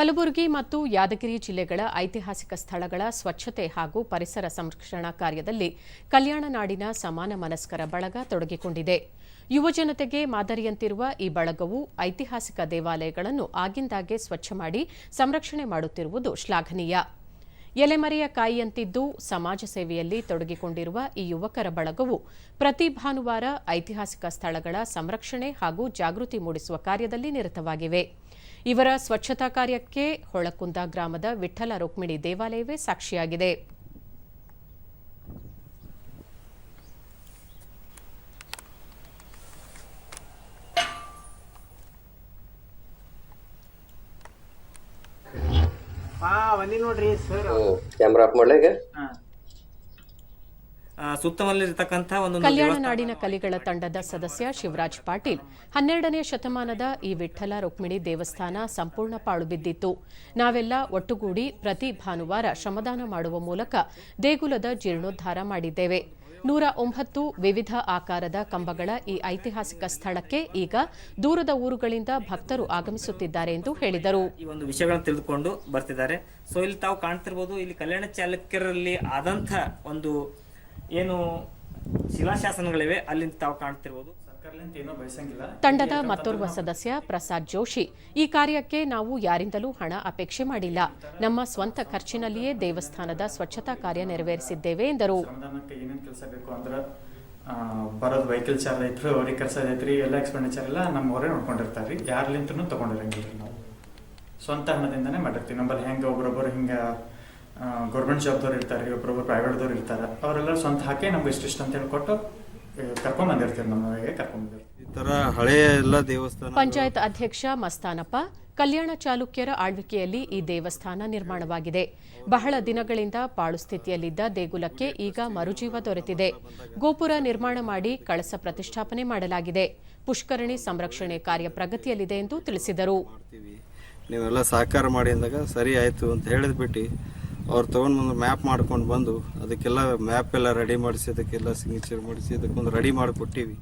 ಕಲಬುರಗಿ ಮತ್ತು ಯಾದಗಿರಿ ಜಿಲ್ಲೆಗಳ ಐತಿಹಾಸಿಕ ಸ್ಥಳಗಳ ಸ್ವಚ್ಛತೆ ಹಾಗೂ ಪರಿಸರ ಸಂರಕ್ಷಣಾ ಕಾರ್ಯದಲ್ಲಿ ಕಲ್ಯಾಣ ನಾಡಿನ ಸಮಾನ ಮನಸ್ಕರ ಬಳಗ ತೊಡಗಿಕೊಂಡಿದೆ. ಯುವಜನತೆಗೆ ಮಾದರಿಯಂತಿರುವ ಈ ಬಳಗವು ಐತಿಹಾಸಿಕ ದೇವಾಲಯಗಳನ್ನು ಆಗಿಂದಾಗೆ ಸ್ವಚ್ಛ ಮಾಡಿ ಸಂರಕ್ಷಣೆ ಮಾಡುತ್ತಿರುವುದು ಶ್ಲಾಘನೀಯ. ಎಲೆಮರೆಯ ಕಾಯಿಯಂತಿದ್ದು ಸಮಾಜ ಸೇವೆಯಲ್ಲಿ ತೊಡಗಿಕೊಂಡಿರುವ ಈ ಯುವಕರ ಬಳಗವು ಪ್ರತಿ ಭಾನುವಾರ ಐತಿಹಾಸಿಕ ಸ್ಥಳಗಳ ಸಂರಕ್ಷಣೆ ಹಾಗೂ ಜಾಗೃತಿ ಮೂಡಿಸುವ ಕಾರ್ಯದಲ್ಲಿ ನಿರತವಾಗಿವೆ. ಇವರ ಸ್ವಚ್ಛತಾ ಕಾರ್ಯಕ್ಕೆ ಹೊಳಕುಂದ ಗ್ರಾಮದ ವಿಠಲ ರುಕ್ಮಿಣಿ ದೇವಾಲಯವೇ ಸಾಕ್ಷಿಯಾಗಿದೆ. ಹಾ ಬಂದಿ ನೋಡ್ರಿ ಸರ್ ಕ್ಯಾಮ್ರಾ ಆಫ್ ಮಾಡ್ಲಾ ಈಗ? ಸುತ್ತಮಲ್ಲಿರ್ತಕ್ಕಂಥ ಒಂದು ಕಲ್ಯಾಣ ನಾಡಿನ ಕಲಿಗಳ ತಂಡದ ಸದಸ್ಯ ಶಿವರಾಜ್ ಪಾಟೀಲ್ ಹನ್ನೆರಡನೇ ಶತಮಾನದ ಈ ವಿಠಲ ರುಕ್ಮಿಣಿ ದೇವಸ್ಥಾನ ಸಂಪೂರ್ಣ ಪಾಳು ಬಿದ್ದಿತ್ತು. ನಾವೆಲ್ಲ ಒಟ್ಟುಗೂಡಿ ಪ್ರತಿ ಭಾನುವಾರ ಶ್ರಮದಾನ ಮಾಡುವ ಮೂಲಕ ದೇಗುಲದ ಜೀರ್ಣೋದ್ಧಾರ ಮಾಡಿದ್ದೇವೆ. ನೂರ ಒಂಬತ್ತು ವಿವಿಧ ಆಕಾರದ ಕಂಬಗಳ ಈ ಐತಿಹಾಸಿಕ ಸ್ಥಳಕ್ಕೆ ಈಗ ದೂರದ ಊರುಗಳಿಂದ ಭಕ್ತರು ಆಗಮಿಸುತ್ತಿದ್ದಾರೆ ಎಂದು ಹೇಳಿದರು. ಈ ಒಂದು ವಿಷಯಗಳನ್ನು ತಿಳಿದುಕೊಂಡು ಬರ್ತಿದ್ದಾರೆ. ಸೊ ಇಲ್ಲಿ ತಾವು ಕಾಣ್ತಿರ್ಬೋದು ಇಲ್ಲಿ ಕಲ್ಯಾಣ ಚಾಲಕರಲ್ಲಿ ಆದಂಥ ಒಂದು ಏನು ಶಿಲಾಶಾಸನಗಳಿವೆ ಅಲ್ಲಿಂದ ತಾವು ಕಾಣ್ತಿರ್ಬೋದು. ತಂಡದ ಮತ್ತೋರ್ವ ಸದಸ್ಯ ಪ್ರಸಾದ್ ಜೋಶಿ. ಈ ಕಾರ್ಯಕ್ಕೆ ನಾವು ಯಾರಿಂದಲೂ ಹಣ ಅಪೇಕ್ಷೆ ಮಾಡಿಲ್ಲ. ನಮ್ಮ ಸ್ವಂತ ಖರ್ಚಿನಲ್ಲಿಯೇ ದೇವಸ್ಥಾನದ ಸ್ವಚ್ಛತಾ ಕಾರ್ಯ ನೆರವೇರಿಸಿದ್ದೇವೆ ಎಂದರು. ಬರೋದು ವೆಹಿಕಲ್ ಚಾರ್ಜ್ ಐತ್ರಿ ಅವ್ರಿಗೆ ಕೆಲಸ ಐತ್ರಿ ಎಲ್ಲ ಎಕ್ಸ್ಪೆಂಡಿಚರ್ ಎಲ್ಲ ನಮ್ಮ ಅವರೇ ನೋಡ್ಕೊಂಡಿರ್ತಾರೆ ರೀ ಯಾರ್ಲಿಂತನೂ ತೊಗೊಂಡಿರಂಗಿಲ್ಲ ನಾವು. ಸ್ವಂತ ಹಣದಿಂದನೇ ಮಾಡಿರ್ತೀವಿ. ನಮ್ಮಲ್ಲಿ ಹೆಂಗೆ ಒಬ್ರೊಬ್ಬರು ಹಿಂಗೆ ಗೌರ್ಮೆಂಟ್ ಜಾಬ್ದವ್ರು ಇರ್ತಾರೆ ಒಬ್ಬರೊಬ್ರು ಪ್ರೈವೇಟ್ದವ್ರು ಇರ್ತಾರೆ. ಅವರೆಲ್ಲ ಸ್ವಂತ ಹಾಕಿ ನಮ್ಗೆ ಇಷ್ಟಿಷ್ಟು ಅಂತ ಹೇಳ್ಕೊಟ್ಟು ಕರ್ಕೊಂಡ್ ಬಂದಿರ್ತೀವಿ ನಮ್ಮವರಿಗೆ ಕರ್ಕೊಂಡ್ ಬಂದಿರ್ತೀವಿ ಈ ತರ ಹಳೆಯ ಎಲ್ಲ ದೇವಸ್ಥಾನ ಪಂಚಾಯತ್ ಅಧ್ಯಕ್ಷ ಮಸ್ತಾನಪ್ಪ ಕಲ್ಯಾಣ ಚಾಲುಕ್ಯರ ಆಳ್ವಿಕೆಯಲ್ಲಿ ಈ ದೇವಸ್ಥಾನ ನಿರ್ಮಾಣವಾಗಿದೆ. ಬಹಳ ದಿನಗಳಿಂದ ಪಾಳು ಸ್ಥಿತಿಯಲ್ಲಿದ್ದ ದೇಗುಲಕ್ಕೆ ಈಗ ಮರುಜೀವ ದೊರೆತಿದೆ. ಗೋಪುರ ನಿರ್ಮಾಣ ಮಾಡಿ ಕಳಸ ಪ್ರತಿಷ್ಠಾಪನೆ ಮಾಡಲಾಗಿದೆ. ಪುಷ್ಕರಣಿ ಸಂರಕ್ಷಣೆ ಕಾರ್ಯ ಪ್ರಗತಿಯಲ್ಲಿದೆ ಎಂದು ತಿಳಿಸಿದರು. ನೀವೆಲ್ಲ ಸಹಕಾರ ಮಾಡಿ ಅಂದಾಗ ಸರಿ ಆಯಿತು ಅಂತ ಹೇಳಿದ್ ಬಿಟ್ಟು ಅವ್ರು ತೊಗೊಂಡು ಬಂದು ಮ್ಯಾಪ್ ಮಾಡ್ಕೊಂಡು ಬಂದು ಅದಕ್ಕೆಲ್ಲ ಮ್ಯಾಪ್ ಎಲ್ಲ ರೆಡಿ ಮಾಡಿಸಿ, ಅದಕ್ಕೆಲ್ಲ ಸಿಗ್ನೇಚರ್ ಮಾಡಿಸಿ, ಅದಕ್ಕೊಂದು ರೆಡಿ ಮಾಡಿಕೊಟ್ಟಿವಿ.